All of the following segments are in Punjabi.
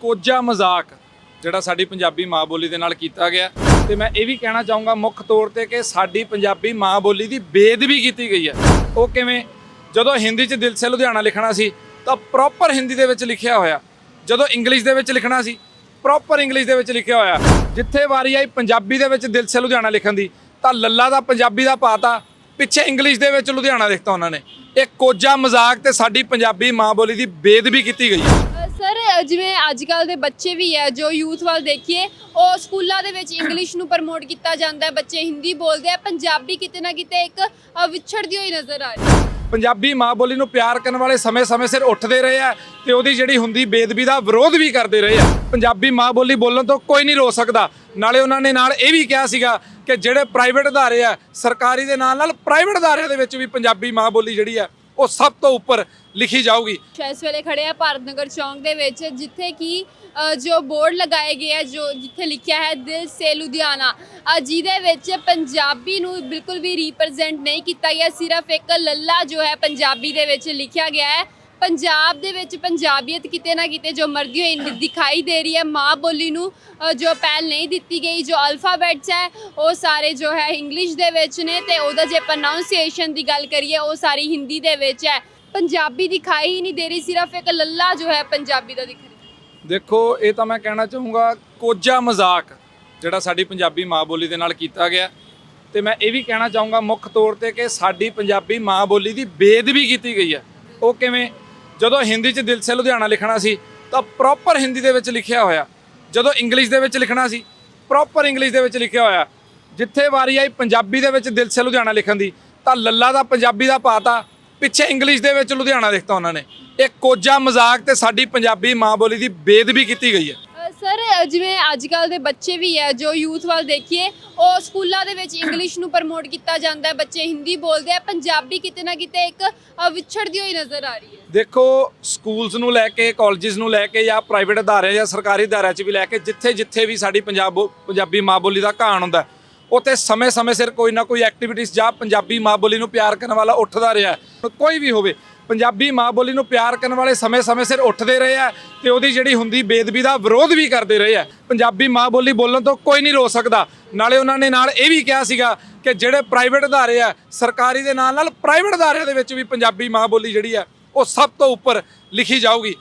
ਕੋਝਾ ਮਜ਼ਾਕ ਜਿਹੜਾ ਸਾਡੀ ਪੰਜਾਬੀ ਮਾਂ ਬੋਲੀ ਦੇ ਨਾਲ ਕੀਤਾ ਗਿਆ। ਤੇ ਮੈਂ ਇਹ ਵੀ ਕਹਿਣਾ ਚਾਹੂੰਗਾ ਮੁੱਖ ਤੌਰ ਤੇ ਕਿ ਸਾਡੀ ਪੰਜਾਬੀ ਮਾਂ ਬੋਲੀ ਦੀ ਬੇਦਬੀ ਕੀਤੀ ਗਈ ਹੈ। ਉਹ ਕਿਵੇਂ? ਜਦੋਂ ਹਿੰਦੀ 'ਚ ਦਿਲ ਸੇ ਲੁਧਿਆਣਾ ਲਿਖਣਾ ਸੀ, ਤਾਂ ਪ੍ਰੋਪਰ ਹਿੰਦੀ ਦੇ ਵਿੱਚ ਲਿਖਿਆ ਹੋਇਆ। ਜਦੋਂ ਇੰਗਲਿਸ਼ ਦੇ ਵਿੱਚ ਲਿਖਣਾ ਸੀ ਪ੍ਰੋਪਰ ਇੰਗਲਿਸ਼ ਦੇ ਵਿੱਚ ਲਿਖਿਆ ਹੋਇਆ। ਜਿੱਥੇ ਵਾਰੀ ਆਈ ਪੰਜਾਬੀ ਦੇ ਵਿੱਚ ਦਿਲ ਸੇ ਲੁਧਿਆਣਾ ਲਿਖਣ ਦੀ, ਤਾਂ ਲੱਲਾ ਦਾ ਪੰਜਾਬੀ ਦਾ ਪਾਤਾ, ਪਿੱਛੇ ਇੰਗਲਿਸ਼ ਦੇ ਵਿੱਚ ਲੁਧਿਆਣਾ ਲਿਖਤਾ ਉਹਨਾਂ ਨੇ। ਇਹ ਕੋਝਾ ਮਜ਼ਾਕ ਤੇ ਸਾਡੀ ਪੰਜਾਬੀ ਮਾਂ ਬੋਲੀ ਦੀ ਬੇਦਬੀ ਕੀਤੀ ਗਈ ਹੈ। ਸਰ ਜਿਵੇਂ ਅੱਜ ਕੱਲ ਦੇ ਬੱਚੇ ਵੀ ਹੈ, ਜੋ ਯੂਥ ਵੱਲ ਦੇਖੀਏ, ਉਹ ਸਕੂਲਾਂ ਦੇ ਵਿੱਚ ਇੰਗਲਿਸ਼ ਨੂੰ ਪ੍ਰਮੋਟ ਕੀਤਾ ਜਾਂਦਾ ਹੈ, ਬੱਚੇ ਹਿੰਦੀ ਬੋਲਦੇ ਆ, ਪੰਜਾਬੀ ਕਿਤੇ ਨਾ ਕਿਤੇ ਇੱਕ ਵਿਛੜਦੀ ਹੋਈ ਨਜ਼ਰ ਆ ਰਹੀ ਹੈ। ਪੰਜਾਬੀ ਮਾਂ ਬੋਲੀ ਨੂੰ ਪਿਆਰ ਕਰਨ ਵਾਲੇ ਸਮੇਂ-ਸਮੇਂ ਸਿਰ ਉੱਠਦੇ ਰਹੇ ਆ ਤੇ ਉਹਦੀ ਜਿਹੜੀ ਹੁੰਦੀ ਬੇਦਬੀ ਦਾ ਵਿਰੋਧ ਵੀ ਕਰਦੇ ਰਹੇ ਆ। ਪੰਜਾਬੀ ਮਾਂ ਬੋਲੀ ਬੋਲਣ ਤੋਂ ਕੋਈ ਨਹੀਂ ਰੋ ਸਕਦਾ। ਨਾਲੇ ਉਹਨਾਂ ਨੇ ਨਾਲ ਇਹ ਵੀ ਕਿਹਾ ਸੀਗਾ ਕਿ ਜਿਹੜੇ ਪ੍ਰਾਈਵੇਟ ਅਦਾਰੇ ਆ, ਸਰਕਾਰੀ ਦੇ ਨਾਲ ਨਾਲ ਪ੍ਰਾਈਵੇਟ ਅਦਾਰਿਆਂ ਦੇ ਵਿੱਚ ਵੀ ਪੰਜਾਬੀ ਮਾਂ ਬੋਲੀ ਜਿਹੜੀ ਆ ਉਹ ਸਭ ਤੋਂ ਉੱਪਰ ਲਿਖੀ ਜਾਊਗੀ। ਇਸ ਵੇਲੇ ਖੜੇ ਆ ਭਾਰਤ ਨਗਰ ਚੌਂਕ ਦੇ ਵਿੱਚ ਜਿੱਥੇ ਕਿ ਅ, ਜੋ ਬੋਰਡ ਲਗਾਏ ਗਏ ਆ ਜੋ ਜਿੱਥੇ ਲਿਖਿਆ ਹੈ ਦਿਲ ਸੇ ਲੁਧਿਆਣਾ। ਅ, ਜਿਹਦੇ ਵਿੱਚ ਪੰਜਾਬੀ ਨੂੰ ਬਿਲਕੁਲ ਵੀ ਰਿਪਰੈਜ਼ੈਂਟ ਨਹੀਂ ਕੀਤਾ ਗਿਆ ਸਿਰਫ ਇੱਕ ਲੱਲਾ ਜੋ ਹੈ ਪੰਜਾਬੀ ਦੇ ਵਿੱਚ ਲਿਖਿਆ ਗਿਆ ਹੈ। ਪੰਜਾਬ ਦੇ ਵਿੱਚ ਪੰਜਾਬੀਅਤ ਕਿਤੇ ਨਾ ਕਿਤੇ ਜੋ ਮਰਦੀ ਹੋਈ ਦਿਖਾਈ ਦੇ ਰਹੀ ਹੈ, ਮਾਂ ਬੋਲੀ ਨੂੰ ਜੋ ਪਹਿਲ ਨਹੀਂ ਦਿੱਤੀ ਗਈ, ਜੋ ਅਲਫਾਬੈਟਸ ਹੈ, ਉਹ ਸਾਰੇ ਜੋ ਹੈ ਇੰਗਲਿਸ਼ ਦੇ ਵਿੱਚ ਨੇ ਤੇ ਉਹਦਾ ਜੇ ਪ੍ਰੋਨਾਂਸੀਏਸ਼ਨ ਦੀ ਗੱਲ ਕਰੀਏ, ਉਹ ਸਾਰੀ ਹਿੰਦੀ ਦੇ ਵਿੱਚ ਹੈ। ਪੰਜਾਬੀ ਦਿਖਾਈ ਹੀ ਨਹੀਂ ਦੇ ਰਹੀ, ਸਿਰਫ ਇੱਕ ਲੱਲਾ ਜੋ ਹੈ ਪੰਜਾਬੀ ਦਾ ਦਿਖ ਦੇਖੋ, ਇਹ ਤਾਂ ਮੈਂ ਕਹਿਣਾ ਚਾਹੂੰਗਾ, ਕੋਝਾ ਮਜ਼ਾਕ, ਜਿਹੜਾ ਸਾਡੀ ਪੰਜਾਬੀ ਮਾਂ ਬੋਲੀ ਦੇ ਨਾਲ ਕੀਤਾ ਗਿਆ। ਤੇ ਮੈਂ ਇਹ ਵੀ ਕਹਿਣਾ ਚਾਹੂੰਗਾ ਮੁੱਖ ਤੌਰ ਤੇ ਕਿ ਸਾਡੀ ਪੰਜਾਬੀ ਮਾਂ ਬੋਲੀ ਦੀ ਬੇਦਬੀ ਕੀਤੀ ਗਈ ਹੈ। ਉਹ ਕਿਵੇਂ? ਜਦੋਂ ਹਿੰਦੀ 'ਚ ਦਿਲ ਸੇ ਲੁਧਿਆਣਾ ਲਿਖਣਾ ਸੀ, ਤਾਂ ਪ੍ਰੋਪਰ ਹਿੰਦੀ ਦੇ ਵਿੱਚ ਲਿਖਿਆ ਹੋਇਆ। ਜਦੋਂ ਇੰਗਲਿਸ਼ ਦੇ ਵਿੱਚ ਲਿਖਣਾ ਸੀ ਪ੍ਰੋਪਰ ਇੰਗਲਿਸ਼ ਦੇ ਵਿੱਚ ਲਿਖਿਆ ਹੋਇਆ। ਜਿੱਥੇ ਵਾਰੀ ਆਈ ਪੰਜਾਬੀ ਦੇ ਵਿੱਚ ਦਿਲ ਸੇ ਲੁਧਿਆਣਾ ਲਿਖਣ ਦੀ, ਤਾਂ ਲੱਲਾ ਦਾ ਪੰਜਾਬੀ ਦਾ ਪਾਤਾ, ਪਿੱਛੇ ਇੰਗਲਿਸ਼ ਦੇ ਵਿੱਚ ਲੁਧਿਆਣਾ ਲਿਖਤਾ ਉਹਨਾਂ ਨੇ। ਇਹ ਕੋਜਾ ਮਜ਼ਾਕ ਤੇ ਸਾਡੀ ਪੰਜਾਬੀ ਮਾਂ ਬੋਲੀ ਦੀ ਬੇਦਬੀ ਕੀਤੀ ਗਈ ਹੈ। ਜਿਵੇਂ ਅੱਜ ਕੱਲ ਦੇ ਬੱਚੇ ਵੀ ਹੈ ਜੋ ਯੂਥ ਵੱਲ ਦੇਖੀਏ ਉਹ ਸਕੂਲਾਂ ਦੇ ਵਿੱਚ ਇੰਗਲਿਸ਼ ਨੂੰ ਪ੍ਰਮੋਟ ਕੀਤਾ ਜਾਂਦਾ ਹੈ ਬੱਚੇ ਹਿੰਦੀ ਬੋਲਦੇ ਆ ਪੰਜਾਬੀ ਕਿਤੇ ਨਾ ਕਿਤੇ ਇੱਕ ਅ, ਵਿਛੜਦੀ ਹੋਈ ਨਜ਼ਰ ਆ ਰਹੀ ਹੈ ਦੇਖੋ ਸਕੂਲਸ ਨੂੰ ਲੈ ਕੇ ਕਾਲਜਸ ਨੂੰ ਲੈ ਕੇ ਜਾਂ ਪ੍ਰਾਈਵੇਟ ਅਦਾਰੇ ਜਾਂ ਸਰਕਾਰੀ ਅਦਾਰਿਆਂ 'ਚ ਵੀ ਲੈ ਕੇ ਜਿੱਥੇ ਜਿੱਥੇ ਵੀ ਸਾਡੀ ਪੰਜਾਬ ਬੋ- ਪੰਜਾਬੀ ਮਾਂ ਬੋਲੀ ਦਾ ਘਾਣ ਹੁੰਦਾ ਹੈ, ਉੱਥੇ ਸਮੇਂ-ਸਮੇਂ ਸਿਰ ਕੋਈ ਨਾ ਕੋਈ ਐਕਟੀਵਿਟੀਜ਼ ਜਾਂ ਪੰਜਾਬੀ ਮਾਂ ਬੋਲੀ ਨੂੰ ਪਿਆਰ ਕਰਨ ਵਾਲਾ ਉੱਠਦਾ ਰਿਹਾ ਹੈ। ਕੋਈ ਵੀ ਹੋਵੇ ਪੰਜਾਬੀ ਮਾਂ ਬੋਲੀ ਨੂੰ ਪਿਆਰ ਕਰਨ ਵਾਲੇ ਸਮੇਂ-ਸਮੇਂ ਸਿਰ ਉੱਠਦੇ ਰਹੇ ਆ ਤੇ ਉਹਦੀ ਜਿਹੜੀ ਹੁੰਦੀ ਬੇਦਬੀ ਦਾ ਵਿਰੋਧ ਵੀ ਕਰਦੇ ਰਹੇ ਆ। ਪੰਜਾਬੀ ਮਾਂ ਬੋਲੀ ਬੋਲਣ ਤੋਂ ਕੋਈ ਨਹੀਂ ਰੋ ਸਕਦਾ। ਨਾਲੇ ਉਹਨਾਂ ਨੇ ਨਾਲ ਇਹ ਵੀ ਕਿਹਾ ਸੀਗਾ ਕਿ ਜਿਹੜੇ ਪ੍ਰਾਈਵੇਟ ਅਦਾਰੇ ਆ, ਸਰਕਾਰੀ ਦੇ ਨਾਲ ਨਾਲ ਪ੍ਰਾਈਵੇਟ ਅਦਾਰਿਆਂ ਦੇ ਵਿੱਚ ਵੀ ਪੰਜਾਬੀ ਮਾਂ ਬੋਲੀ ਜਿਹੜੀ ਆ, ਉਹ ਸਭ ਤੋਂ ਉੱਪਰ ਲਿਖੀ ਜਾਊਗੀ।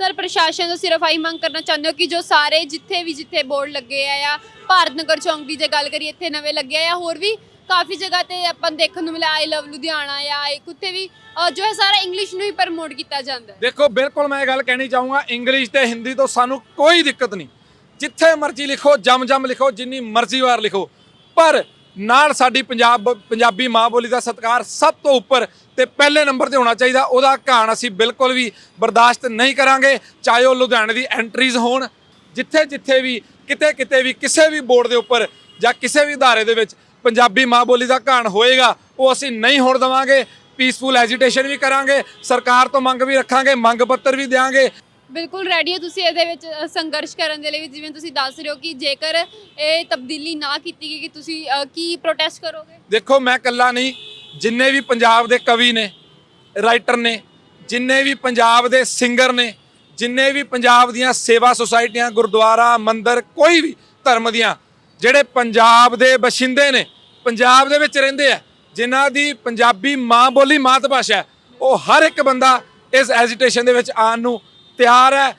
ਸਰ, ਪ੍ਰਸ਼ਾਸਨ ਤੋਂ ਸਿਰਫ ਆਹੀ ਮੰਗ ਕਰਨਾ ਚਾਹੁੰਦੇ ਹੋ ਕਿ ਜੋ ਸਾਰੇ ਜਿੱਥੇ ਵੀ ਜਿੱਥੇ ਬੋਰਡ ਲੱਗੇ ਆ ਜਾਂ ਭਾਰਤ ਨਗਰ ਚੌਂਕ ਦੀ ਜੇ ਗੱਲ ਕਰੀਏ, ਇੱਥੇ ਨਵੇਂ ਲੱਗੇ ਆ ਜਾਂ ਹੋਰ ਵੀ ਕਾਫੀ ਜਗ੍ਹਾ ਤੇ ਆਪਾਂ ਨੂੰ ਦੇਖਣ ਨੂੰ ਮਿਲਿਆ ਆਈ ਲਵ ਲੁਧਿਆਣਾ ਜਾਂ ਇੱਕ ਉੱਥੇ ਵੀ ਅ, ਜੋ ਹੈ ਸਾਰਾ ਇੰਗਲਿਸ਼ ਨੂੰ ਹੀ ਪ੍ਰਮੋਟ ਕੀਤਾ ਜਾਂਦਾ ਹੈ। ਦੇਖੋ ਬਿਲਕੁਲ ਮੈਂ ਇਹ ਗੱਲ ਕਹਿਣੀ ਚਾਹੂੰਗਾ ਇੰਗਲਿਸ਼ ਤੇ ਹਿੰਦੀ ਤੋਂ ਸਾਨੂੰ ਕੋਈ ਦਿੱਕਤ ਨਹੀਂ। ਜਿੱਥੇ ਮਰਜ਼ੀ ਲਿਖੋ ਜਮ ਜਮ ਲਿਖੋ ਜਿੰਨੀ ਮਰਜ਼ੀ ਵਾਰ ਲਿਖੋ। ਪਰ ਨਾਲ ਸਾਡੀ ਪੰਜਾਬ ਪੰਜਾਬੀ ਮਾਂ ਬੋਲੀ ਦਾ ਸਤਿਕਾਰ ਸਭ ਤੋਂ ਉੱਪਰ ਤੇ ਪਹਿਲੇ ਨੰਬਰ ਤੇ ਹੋਣਾ ਚਾਹੀਦਾ ਉਹਦਾ ਘਾਣ ਅਸੀਂ ਬਿਲਕੁਲ ਵੀ ਬਰਦਾਸ਼ਤ ਨਹੀਂ ਕਰਾਂਗੇ ਚਾਹੇ ਉਹ ਲੁਧਿਆਣੇ ਦੀ ਐਂਟਰੀਜ਼ ਹੋਣ। ਜਿੱਥੇ ਜਿੱਥੇ ਵੀ ਕਿਤੇ ਕਿਤੇ ਵੀ ਕਿਸੇ ਵੀ ਬੋਰਡ ਦੇ ਉੱਪਰ ਜਾਂ ਕਿਸੇ ਵੀ ਅਦਾਰੇ ਦੇ ਵਿੱਚ ਪੰਜਾਬੀ ਮਾਂ ਬੋਲੀ ਦਾ ਕਹਾਣ ਹੋਏਗਾ ਉਹ ਅਸੀਂ ਨਹੀਂ ਹੋਣ ਦੇਵਾਂਗੇ। ਪੀਸਫੁਲ ਐਜੀਟੇਸ਼ਨ ਵੀ ਕਰਾਂਗੇ ਸਰਕਾਰ ਤੋਂ ਮੰਗ ਵੀ ਰੱਖਾਂਗੇ ਮੰਗ ਪੱਤਰ ਵੀ ਦੇਵਾਂਗੇ ਬਿਲਕੁਲ ਰੈਡੀ ਹੋ ਤੁਸੀਂ ਇਹਦੇ ਵਿੱਚ ਸੰਘਰਸ਼ ਕਰਨ ਦੇ ਲਈ ਵੀ ਜਿਵੇਂ ਤੁਸੀਂ ਦੱਸ ਰਹੇ ਹੋ ਕਿ ਜੇਕਰ ਇਹ ਤਬਦੀਲੀ ਨਾ ਕੀਤੀ ਗਈ ਕਿ ਤੁਸੀਂ ਕੀ ਪ੍ਰੋਟੈਸਟ ਕਰੋਗੇ? ਦੇਖੋ ਮੈਂ ਇਕੱਲਾ ਨਹੀਂ ਜਿੰਨੇ ਵੀ ਪੰਜਾਬ ਦੇ ਕਵੀ ਨੇ ਰਾਈਟਰ ਨੇ ਜਿੰਨੇ ਵੀ ਪੰਜਾਬ ਦੇ ਸਿੰਗਰ ਨੇ ਜਿੰਨੇ ਵੀ ਪੰਜਾਬ ਦੀਆਂ ਸੇਵਾ ਸੁਸਾਇਟੀਆਂ ਗੁਰਦੁਆਰਾ ਮੰਦਿਰ ਕੋਈ ਵੀ ਧਰਮ ਦੀਆਂ ਜਿਹੜੇ ਪੰਜਾਬ ਦੇ ਬਸ਼ਿੰਦੇ ਨੇ, ਪੰਜਾਬ ਦੇ ਵਿੱਚ ਰਹਿੰਦੇ ਆ, ਜਿਨ੍ਹਾਂ ਦੀ ਪੰਜਾਬੀ ਮਾਂ ਬੋਲੀ ਮਾਤ ਭਾਸ਼ਾ ਉਹ ਹਰ ਇੱਕ ਬੰਦਾ ਇਸ ਐਜੀਟੇਸ਼ਨ ਦੇ ਵਿੱਚ ਆਉਣ ਨੂੰ ਤਿਆਰ ਹੈ।